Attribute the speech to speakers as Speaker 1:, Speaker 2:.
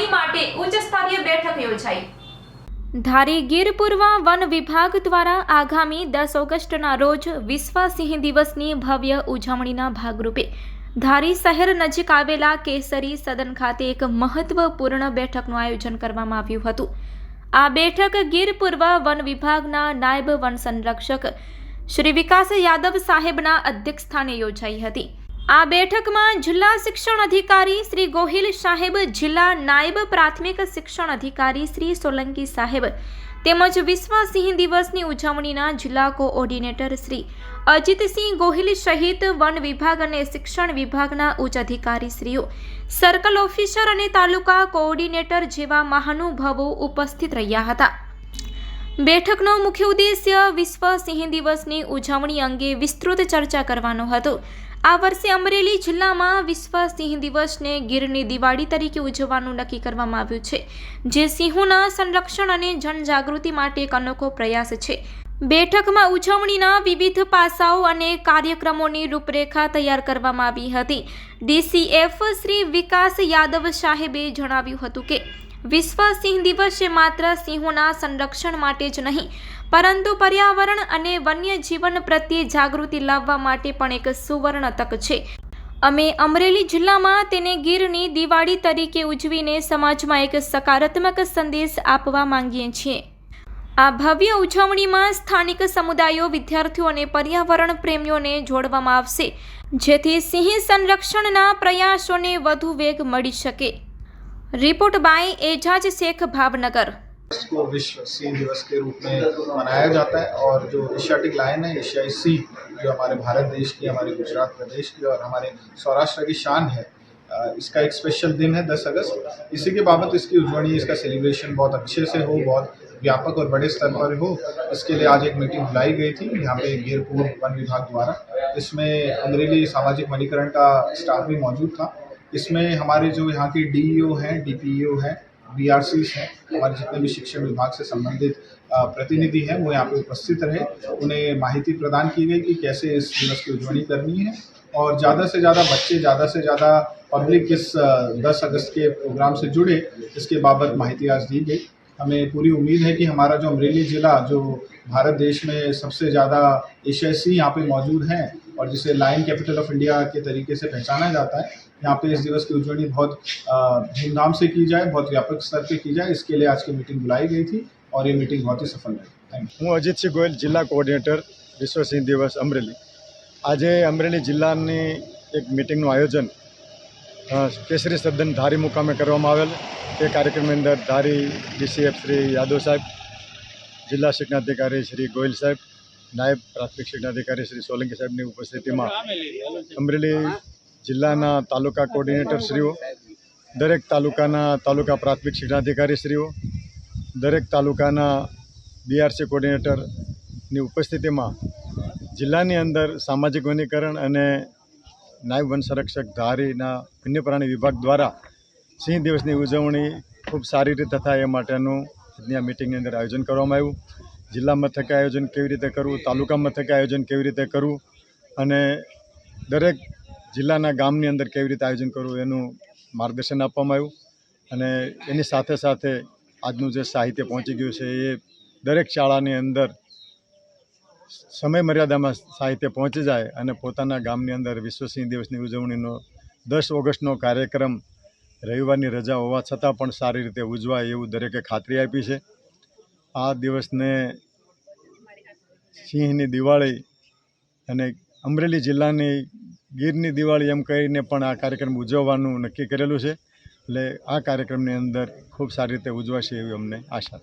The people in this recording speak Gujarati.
Speaker 1: માંગણી માટે ઉચ્ચ સ્તરીય બેઠક યોજાઈ. ધારી ગીર વન વિભાગ દ્વારા આગામી દસ ઓગસ્ટના રોજ વિશ્વ સિંહ દિવસની ભવ્ય ઉજવણીના ભાગરૂપે ધારી શહેર નજીક આવેલા કેસરી સદન ખાતે એક મહત્વપૂર્ણ બેઠકનું આયોજન કરવામાં આવ્યું હતું. આ બેઠક ગીરપૂર્વ વન વિભાગના નાયબ વન સંરક્ષક શ્રી વિકાસ યાદવ સાહેબના અધ્યક્ષસ્થાને યોજાઈ હતી. આ બેઠકમાં જિલ્લા શિક્ષણ અધિકારી શ્રી ગોહિલ સાહેબ, જિલ્લા નાયબ પ્રાથમિક શિક્ષણ અધિકારી શ્રી સોલંકી સાહેબ તેમજ વિશ્વ સિંહ દિવસની ઉજવણીના જિલ્લા કોઓર્ડિનેટર શ્રી અજીતસિંહ ગોહિલ સહિત વન વિભાગ અને શિક્ષણ વિભાગના ઉચ્ચ અધિકારીશ્રીઓ, સર્કલ ઓફિસર અને તાલુકા કોઓર્ડિનેટર જેવા મહાનુભાવો ઉપસ્થિત રહ્યા હતા. બેઠકનો મુખ્ય ઉદ્દેશ્ય વિશ્વ સિંહ દિવસની ઉજવણી અંગે વિસ્તૃત ચર્ચા કરવાનો હતો. આ વર્ષે અમરેલી જિલ્લામાં વિશ્વ સિંહ દિવસને ગીરની દિવાળી તરીકે ઉજવવાનું નક્કી કરવામાં આવ્યું છે, જે સિંહોના સંરક્ષણ અને જનજાગૃતિ માટે એક અનોખો પ્રયાસ છે. બેઠકમાં ઉજવણીના વિવિધ પાસાઓ અને કાર્યક્રમોની રૂપરેખા તૈયાર કરવામાં આવી હતી. ડીસીએફ શ્રી વિકાસ યાદવ સાહેબે જણાવ્યું હતું કે વિશ્વ સિંહ દિવસ માત્ર સિંહોના સંરક્ષણ માટે જ નહીં, પરંતુ પર્યાવરણ અને વન્યજીવન પ્રત્યે જાગૃતિ લાવવા માટે પણ એક સુવર્ણ તક છે. અમે અમરેલી જિલ્લામાં તેને ગીરની દિવાળી તરીકે ઉજવીને સમાજમાં એક સકારાત્મક સંદેશ આપવા માંગીએ છીએ. આ ભવ્ય ઉજવણીમાં સ્થાનિક સમુદાયો, વિદ્યાર્થીઓ અને પર્યાવરણ પ્રેમીઓને જોડવામાં આવશે, જેથી સિંહ સંરક્ષણના પ્રયાસોને વધુ વેગ મળી શકે. Report by Ejaz Shaikh Bhavnagar.
Speaker 2: इसको विश्व सिंह दिवस के रूप में मनाया जाता है और जो एशियाटिक लायन है, एशियाई सी, जो हमारे भारत देश की, हमारे गुजरात प्रदेश की और हमारे सौराष्ट्र की शान है इसका एक स्पेशल दिन है 10 अगस्त। इसी के बाबत इसकी उजवणी, इसका सेलिब्रेशन बहुत अच्छे से हो, बहुत व्यापक और बड़े स्तर पर हो। इसके लिए आज एक मीटिंग बुलाई गई थी, यहाँ पे गिरपुर वन विभाग द्वारा। इसमें अमरेली सामाजिक वनीकरण का स्टाफ भी मौजूद था। इसमें हमारे जो यहाँ के डीईओ हैं डीपीईओ हैं बीआरसी हैं, हमारे जितने भी शिक्षण विभाग से संबंधित प्रतिनिधि हैं, वो यहाँ पे उपस्थित रहे। उन्हें माहिती प्रदान की गई कि कैसे इस दिवस की उजवणी करनी है। और ज़्यादा से ज़्यादा बच्चे, ज़्यादा से ज़्यादा पब्लिक इस दस अगस्त के प्रोग्राम से जुड़े, इसके बाबत माहिती आज दी गई। हमें पूरी उम्मीद है कि हमारा जो अमरेली ज़िला, जो भारत देश में सबसे ज़्यादा एशियाई सी यहाँ पे मौजूद हैं और जिसे लायन कैपिटल ऑफ इंडिया के तरीके से पहचाना जाता है यहाँ पे इस दिवस की उजवणी बहुत अ, धूमधाम से की जाए बहुत व्यापक स्तर पे की जाए इसके लिए आज की मीटिंग बुलाई गई थी और ये मीटिंग बहुत ही सफल रही थैंक यू
Speaker 3: હું અજીતસિંહ ગોયલ જિલ્લા કોઓર્ડિનેટર વિશ્વ સિંહ દિવસ અમરેલી આજે અમરેલી જિલ્લાની એક મિટિંગનું આયોજન અ, કેસરી સદન ધારી મુકામે કરવામાં આવેલ તે કાર્યક્રમની અંદર ધારી ડીસીએફ શ્રી યાદવ સાહેબ જિલ્લા શિક્ષણાધિકારી શ્રી ગોયલ સાહેબ નાયબ પ્રાથમિક શિક્ષણાધિકારી શ્રી સોલંકી સાહેબની ઉપસ્થિતિમાં અમરેલી જિલ્લાના તાલુકા કોર્ડિનેટરશ્રીઓ દરેક તાલુકાના તાલુકા પ્રાથમિક શિક્ષણાધિકારીશ્રીઓ દરેક તાલુકાના બીઆરસી કોર્ડિનેટરની ઉપસ્થિતિમાં જિલ્લાની અંદર સામાજિક વનીકરણ અને નાયબ વન સંરક્ષક ધારીના વન્ય પ્રાણી વિભાગ દ્વારા સિંહ દિવસની ઉજવણી ખૂબ સારી રીતે થાય એ માટેનું આજની આ મિટિંગની અંદર આયોજન કરવામાં આવ્યું. જિલ્લા મથકે આયોજન કેવી રીતે કરવું, તાલુકા મથકે આયોજન કેવી રીતે કરવું અને દરેક જિલ્લાના ગામની અંદર કેવી રીતે આયોજન કરવું એનું માર્ગદર્શન આપવામાં આવ્યું. અને એની સાથે સાથે આજનું જે સાહિત્ય પહોંચી ગયું છે એ દરેક શાળાની અંદર સમય મર્યાદામાં સાહિત્ય પહોંચી જાય અને પોતાના ગામની અંદર વિશ્વ સિંહ દિવસની ઉજવણીનો દસ ઓગસ્ટનો કાર્યક્રમ રવિવારની રજા હોવા છતાં પણ સારી રીતે ઉજવાય એવું દરેકે ખાતરી આપી છે. આ દિવસને સિંહની દિવાળી અને અમરેલી જિલ્લાની ગીરની દિવાળી એમ કહીને પણ આ કાર્યક્રમ ઉજવવાનું નક્કી કરેલું છે. એટલે આ કાર્યક્રમની અંદર ખૂબ સારી રીતે ઉજવાશે એવી અમને આશા